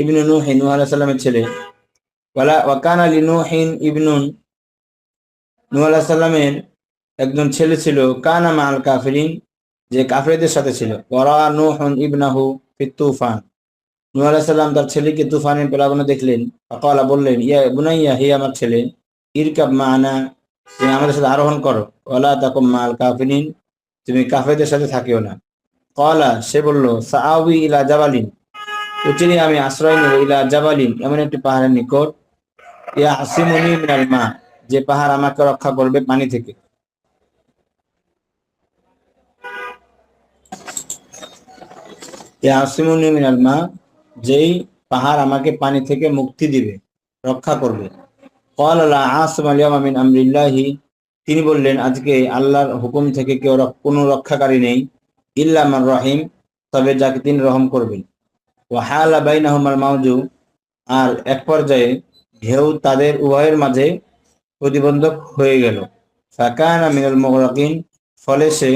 ইবনু ছেলে। ওয়ালা ওয়াকানা ইবনুন নূহ একজন ছেলে ছিল, কানা মাল কাফিরিন, যে কাফেরদের সাথে ছিল। ওয়ারা নুহুন ইবনাহু ফিত তুফান। নূহ তার ছেলেকে তুফানের প্লাবনে দেখলেন। ফাকালা, বললেন, ইয়া বুনাইয়া, হে আমার ছেলে, ইরকাব মানা, তুমি আমাদের সাথে আরোহণ করো। ওয়ালা তাকুম মাল কাফিরিন, তুমি কাফেরদের সাথে থাকিও না। কলা, সে বলল সাআবি ইলা জাবালিন। প্রতিদিন আমি আশ্রয় নেব ইলা জাবালিন, এমন একটি পাহাড়ের নিকট। ইয়া আসিমনি মিনাল মা, যে পাহাড় আমাকে রক্ষা করবে পানি থেকে। ইয়া আসিমনি মিনাল মা, যেই পাহাড় আমাকে পানি থেকে মুক্তি দিবে, রক্ষা করবে। কল আল্লাহ আসম আলিয়াম আমিন আমরিল্লাহি, তিনি বললেন, আজকে আল্লাহর হুকুম থেকে কেউ কোনো রক্ষাকারী নেই ইল্লামান রহিম, তবে যাকে তিনি রহম করবেন। মাউজু, আর এক পর্যায়ে ঢেউ তাদের উভয়ের মাঝে প্রতিবন্ধক হয়ে গেল। মিনাল ফলে সে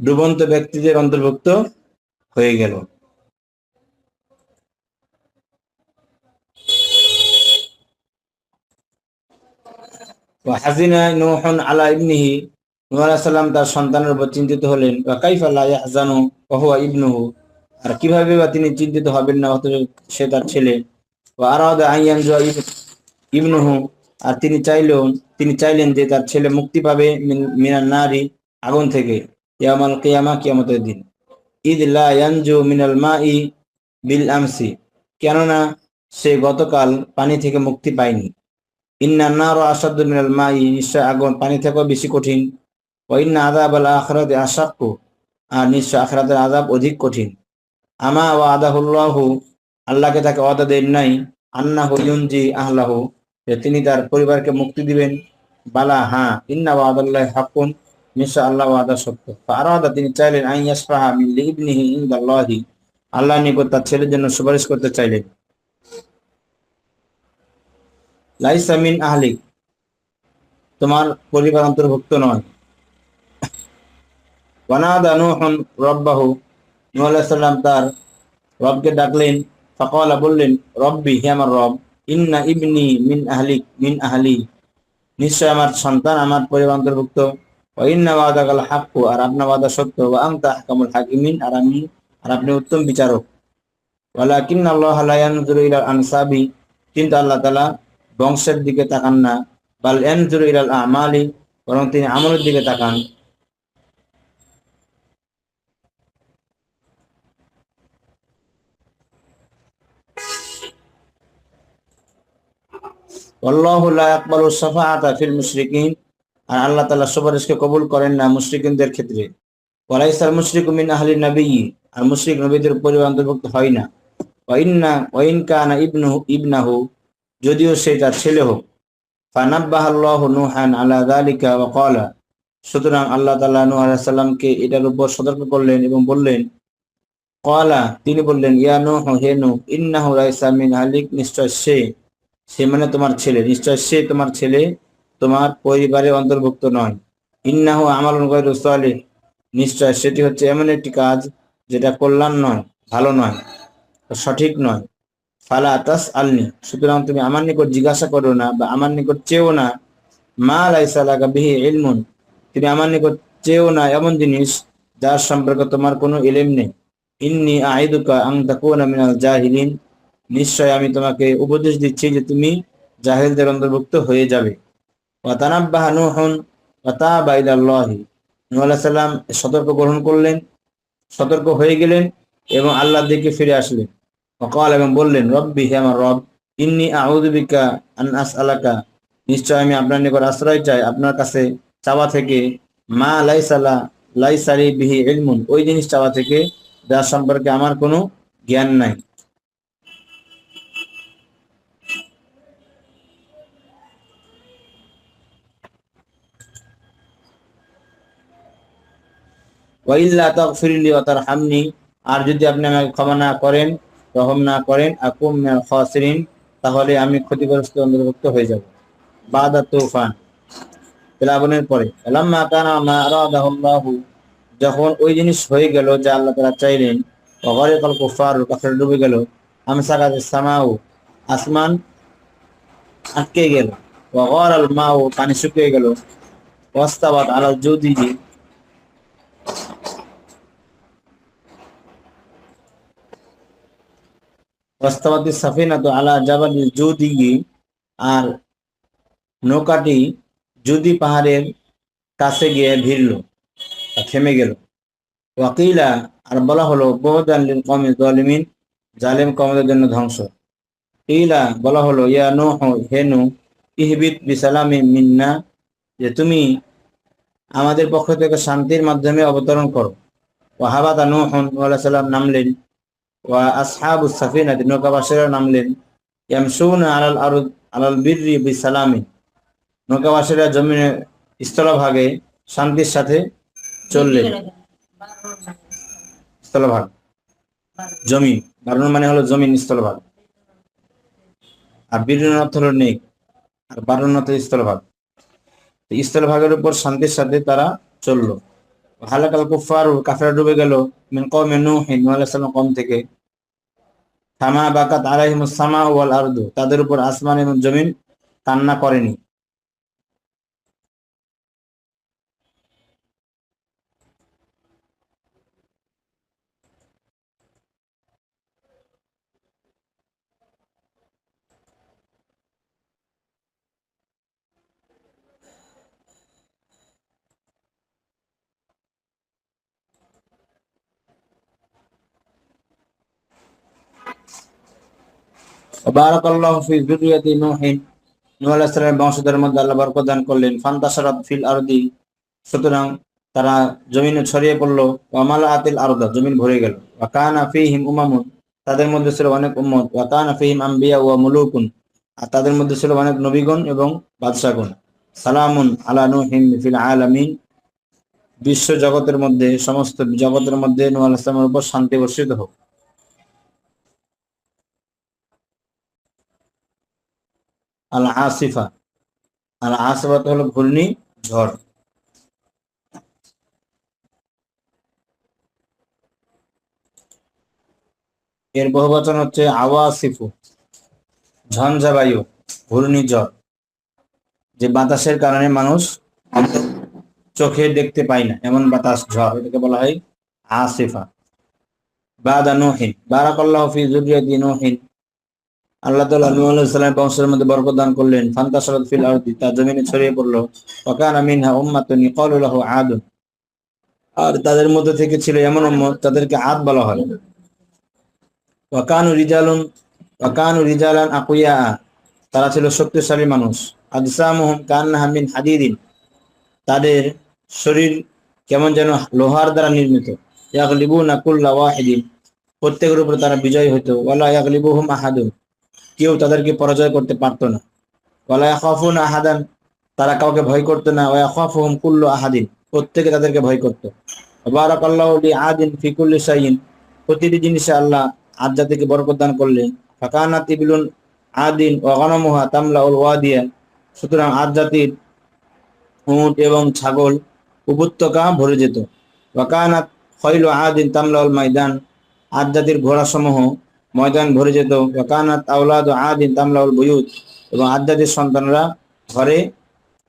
ডুবন্ত ব্যক্তিদের অন্তর্ভুক্ত হয়ে গেল। আলা ইবনিহি তার সন্তানের উপর চিন্তিত হলেন। ইবনুহু। আর কীভাবে বা তিনি চিন্তিত হবেন না, অথচ সে তার ছেলে। আর তিনি চাইলেও, তিনি চাইলেন যে তার ছেলে মুক্তি পাবে মিন- নারী আগুন থেকে, ইয়ামাল কিয়ামা, কিয়ামতের দিন। ঈদ লা ইয়ানজু মিনাল মাই বিল আমসি, কেননা সে গতকাল পানি থেকে মুক্তি পায়নি। ইন্না না নার আসাদু মিনাল মাই, নিশ্চয় আগুন পানি থেকেও বেশি কঠিন। ও ইন্না আযাব আল আখিরাতি আশাক্কু, আর নিশ্চয় আখিরাতের আযাব অধিক কঠিন। আমা ওয়া আদাহুল্লাহু আল্লাহকে তাকে ওয়াদা দেন নাই, আন্নাহু ইউনজি আহলাহু, যে তিনি তার পরিবারকে মুক্তি দিবেন। বালা হ্যাঁ ইন্না ওয়াদাল্লাহি হাক্কুন নিশ্চয় আল্লাহ ওয়াদা সত্য। ফারাদা তিনি চাইলেন আন ইয়াসফাহা মিন ইনদাল্লাহি আল্লাহর নিকট তার ছেলের জন্য সুপারিশ করতে চাইলেন। লাইসা মিন আহলিক, তোমার পরিবার অন্তর্ভুক্ত নয়। ওয়ানাদা নূহুন রব্বাহু নূহ আলাইহিস সালাম তার রবকে ডাকলেন, ফাকালা বললেন, রব্বি, হে আমার রব, ইন্না ইবনি মিন আহলিক, মিন আহলি, নিশ্চয় আমার সন্তান আমার পরিবার অন্তর্ভুক্ত। ওয়া ইন্না ওয়াদাকাল হাক্কু, আর ওয়াদা সত্য। ওয়া আনতা আহকামুল হাকিমিন, আর আমি, আর আপনি উত্তম বিচারক। আল্লাহ আনসাবি, কিন্তু আল্লাহ বংশের দিকে তাকান না। বাল ইয়ানজুরু ইলাল আমালি, বরং তিনি আমলের দিকে তাকান। আল্লাহু লা ইয়াকবালু শাফাআতা ফিল মুশরিকিন। আর আল্লাহ সুপারিশকে কবুল করেন না ক্ষেত্রে। আর নবীদের অন্তর্ভুক্ত হয় না। যদিও সে তার ছেলে হোক। ফানাব্বাহাল্লাহু নূহান সুতরাং আল্লাহ আলাইহিস সালামকে এটার উপর সতর্ক করলেন এবং বললেন, ক্বালা তিনি বললেন, ইয়া নূহ, হে নূহ, ইন্নাহু লাইসা মিন আহলিক নিশ্চয় সে সে মানে তোমার ছেলে। নিশ্চয় সে তোমার ছেলে, তোমার পরিবারে অন্তর্ভুক্ত নয়। ইন্নাহু আমালুন গায়রু সালিহ। নিশ্চয় সেটি হচ্ছে এমন একটি কাজ যেটা কল্যাণ নয়, ভালো নয় সঠিক নয়। ফালা তাস আলনি। সুতরাং তুমি আমার নিকট জিজ্ঞাসা করো না বা আমার নিকট চেও না, মা লাইসা লাকা বিহি ইলমুন। তুমি আমার নিকট চেও না এমন জিনিস যার সম্পর্কে তোমার কোনো ইলম নেই। ইন্নি আইদুকা আং তাকুনা মিনাল জাহিলিন। নিশ্চয় আমি তোমাকে উপদেশ দিচ্ছি যে তুমি জাহিলদের অন্তর্ভুক্ত হয়ে যাবে। সালাম সতর্ক গ্রহণ করলেন, সতর্ক হয়ে গেলেন এবং আল্লাহর দিকে ফিরে আসলেন। ওকাল এবং বললেন, রব্বি হে আমার রব, ইন্নি আউযুবিকা আন আলাকা নিশ্চয় আমি আপনার নিকট আশ্রয় চাই, আপনার কাছে চাওয়া থেকে মা লাইসালা লাইসালি বিহি এলমুন ওই জিনিস চাওয়া থেকে, যার সম্পর্কে আমার কোনো জ্ঞান নাই। ওয়াইল্লা তাগফিরলি ওয়া তারহামনি। আর যদি আপনি আমাকে ক্ষমা না করেন, রহম না করেন, আকুম তাহলে আমি ক্ষতিগ্রস্ত অন্তর্ভুক্ত হয়ে যাব। বাদা তুফান। প্লাবনের পরে যখন ওই জিনিস হয়ে গেল যা আল্লাহ তাআলা চাইলেন কুফার ডুবে গেল আমসাকাত সামাউ, আসমান আটকে গেল আল মাউ, পানি শুকিয়ে গেল, ওয়াস্তাবাত আলাল জুদিহি ওয়াস্তাবাতি সাফিনাতু আলা জাবালিল জুদিহি আর নৌকাটি জুদি পাহাড়ের কাছে গিয়ে ভিড়ল থেমে গেল। ওয়াকিলা আর বলা হলো, বহুদান লিল কওমি জালিমিন জালিম কওমদের জন্য ধ্বংস। ইলা বলা হলো, ইয়া নো হে নূহ, ইহবিত বিসালামি মিন্না যে তুমি আমাদের পক্ষ থেকে শান্তির মাধ্যমে অবতরণ করো। ওয়াহাবাতা নূহ আলাইহিস সালাম নামলেন ওয়া নামলেন নৌকাবাসীরা জমিনে স্থলভাগে শান্তির সাথে চললেন। স্থলভাগ। জমি। বারণ মানে হলো জমিন স্থলভাগ। আর বীরের অর্থ হলো নেক। আর বারণ অর্থ স্থলভাগ। স্থলভাগের উপর শান্তির সাথে তারা চলল। হালাকাল কুফার কাফেরা ডুবে গেল মিন কমে নুহিন নূহ কম থেকে। থামা বাকাত আলাইহিমুস সামা ওয়াল আরদু, তাদের উপর আসমান এবং জমিন কান্না করেনি। বারাকাল্লাহু ফি যুররিয়াতি নূহিন। নূহ আলাইহিস সালামের বংশধরের মধ্যে আল্লাহ বরকত দান করলেন। ফিল আরদি। সুতরাং তারা জমিনে ছড়িয়ে পড়ল। আতিল আরদা, জমিন ভরে গেল। ফীহিম উমামুন, তাদের মধ্যে ছিল অনেক উম্মত। ওয়া কানা ফীহিম আম্বিয়া, ওয়া মুলুকুন, আর তাদের মধ্যে ছিল অনেক নবীগণ এবং বাদশাগণ। সালামুন আলা নূহিন ফিল আলামিন। বিশ্ব জগতের মধ্যে, সমস্ত জগতের মধ্যে নূহ আলাইহিস সালামের উপর শান্তি বর্ষিত হোক। আল আসিফা আল আসিফা হলো ঘূর্ণি, ঝড়। এর বহুবচন হচ্ছে আওয়াসিফু, ঝঞ্ঝাবায়ু ঘূর্ণিঝড় যে বাতাসের কারণে মানুষ চোখে দেখতে পায় না, এমন বাতাস, ঝড়। এটাকে বলা হয় আসিফা। বাদা নোহিন। বারাকাল্লাহ ফি জুরিয়াতি নোহিন। আল্লাহ তাআলা নূহ আলাইহিস সালামের বংশের মধ্যে বরকত করলেন। ফান্তাসারাত ফিল জমিনে ছড়িয়ে পড়ল। আদ আর তাদের মধ্যে থেকে ছিল এমন উম্মত তাদেরকে আদ বলা হয়। ওয়াকানু রিজালুন, ওয়াকানু রিজালান আকুয়া, তারা ছিল শক্তিশালী মানুষ। আজসামুহুম কান্নাহা মিন হাদিদিন, তাদের শরীর কেমন যেন লোহার দ্বারা নির্মিত। ইয়াগলিবুনা কুল্লা ওয়াহিদিন, প্রত্যেকের উপর তারা বিজয় হতো ওয়ালা ইয়াগলিবুহুম আহাদুন। কেউ তাদেরকে পরাজয় করতে পারতো না। ওয়ালা ইয়াখাফুন আহাদান, তারা কাউকে ভয় করতো না। ওয়া ইয়াখাফুহুম কুল্লু আহাদিন, প্রত্যেকে তাদেরকে ভয় করতো। বারাকাল্লাহু লি আদিন ফি কুল্লি শাইইন, প্রতিটি জিনিসে আল্লাহ আদ জাতিকে বরকত করলেন। ফাকানাত ইবলুন আদিন ওয়া গনামুহা তামলাউল ওয়াদিয়া, সুতরাং আদ জাতির উট এবং ছাগল উপত্যকা ভরে যেত। ওয়াকানাত খৈল আদিন তামলাউল ময়দান আদ জাতির ঘোড়া সমূহ ময়দান ভরে যেত। এবং জাতির সন্তানরা ঘরে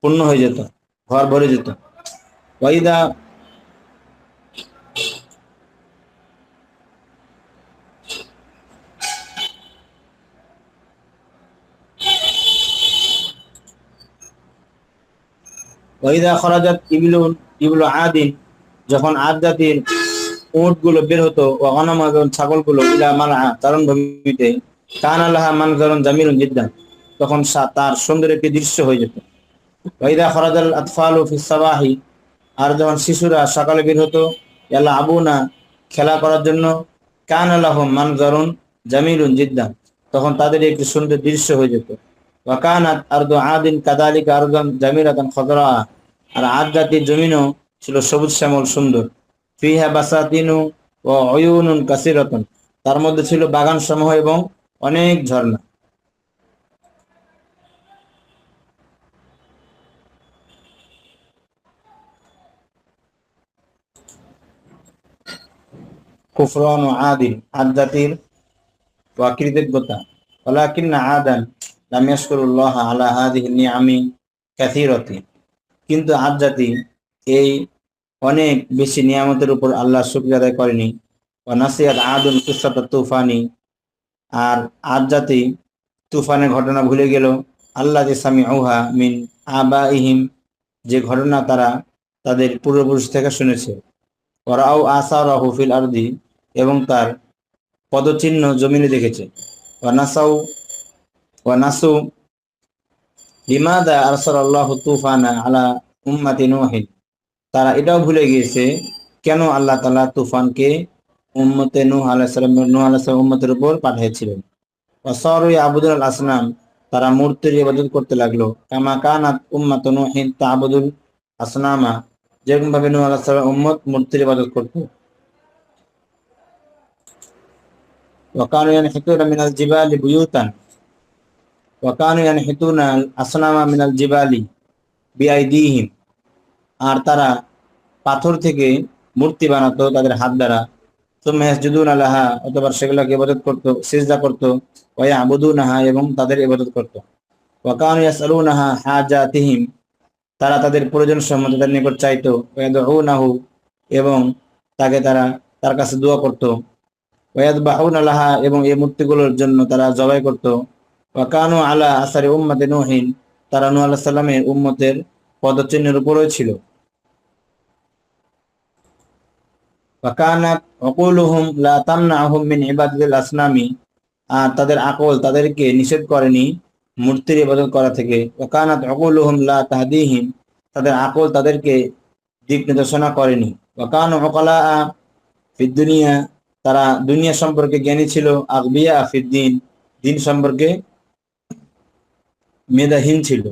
পূর্ণ হয়ে যেত, ঘর ভরে যেত। ওয়াইদা খরাজাত ইবলুন, ইবলু আদিন, যখন আদ উটগুলো বের হতো ও অনাম এবং ছাগলগুলো ইলা মালা চারণ ভূমিতে কান আল্লাহ মানজারুন জামিলুন জিদ্দান। তখন তার সুন্দর একটি দৃশ্য হয়ে যেত। ওয়াইদা খরাজাল আতফালু সাবাহি। আর যখন শিশুরা সকালে বের হতো এলা আবু না খেলা করার জন্য কান আল্লাহ মানজারুন জামিলুন জিদ্দান। তখন তাদের একটি সুন্দর দৃশ্য হয়ে যেত। ওয়াকানাত আরদু আদিন কাদালিকা আরদান জামিরাতান খদরা। আর আদ জাতির জমিনও ছিল সবুজ শ্যামল সুন্দর। কাসিরাতুন। তার মধ্যে ছিল বাগান সমূহ এবং অনেক ঝর্ণা। কুফরান ও আদিন, আদ জাতির কৃতজ্ঞতা ওয়ালাকিন্না আদান লাম ইয়াশকুরুল্লাহ আলা হাদিহি নিআমি কাসীরাতি। কিন্তু আদ জাতি এই অনেক বেশি নিয়ামতের উপর আল্লাহ শুকরিয়া আদায় করেনি। ওয়া নাসিয়াত আদুন কিসাত তুফানি। আর আদ জাতি তুফানের ঘটনা ভুলে গেল। আল্লাহ যে সামি ঔহা মিন আবা ইহিম যে ঘটনা তারা তাদের পূর্বপুরুষ থেকে শুনেছে। ওরাও আসারা হুফিল আরদি এবং তার পদচিহ্ন জমিনে দেখেছে। ওয়ানাসাউ ওয়ানাসু লিমাদা আরসাল আল্লাহ তুফানা আলা উম্মাতি নুহিন। তারা এটাও ভুলে গিয়েছে, কেন আল্লাহ তালা তুফানকে উম্মতে নূহ আলাইসালাম নূহ আলাইসালাম উম্মতের উপর পাঠিয়েছিলেন। ওয়াসারুই আবুদুল আল তারা মূর্তির ইবাদত করতে লাগল। কামা কানাত উম্মাত নুহিন তাবুদুল আসনামা যেরকম ভাবে নূহ আলাইহিস সালাম উম্মত মূর্তির ইবাদত করত। জিবালি বিআইদিহিম। আর তারা পাথর থেকে মূর্তি বানাতো তাদের হাত দ্বারা। ইয়াসজুদুন আলাহা অথবা সেগুলোকে ইবাদত করত, সিজদা করত, ওয়া এবং তাদের ইবাদত তারা তাদের প্রয়োজন সম্বন্ধে নিকট এবং তাকে তারা তার কাছে দোয়া আলাহা এবং এই মূর্তিগুলোর জন্য তারা জবাই করত। ওয়াকানু আলা আসারি উম্মতে নুহিন, তারা নূহ আলাইহিস উম্মতের পদচিহ্নের উপরও ছিল। ওয়াকানাত অকুলুহুম লা তামনাহুম মিন ইবাদাতিল আসনামি। আর তাদের আকল তাদেরকে নিষেধ করেনি মূর্তির ইবাদত করা থেকে। ওয়াকানাত অকুলুহুম লা তাহদিহিম, তাদের আকল তাদেরকে দিক নির্দেশনা করেনি। ওয়াকানু ওকালা ফিদ দুনিয়া, তারা দুনিয়া সম্পর্কে জ্ঞানী ছিল। আকবিয়া ফিদ্দিন দিন সম্পর্কে মেধাহীন ছিল।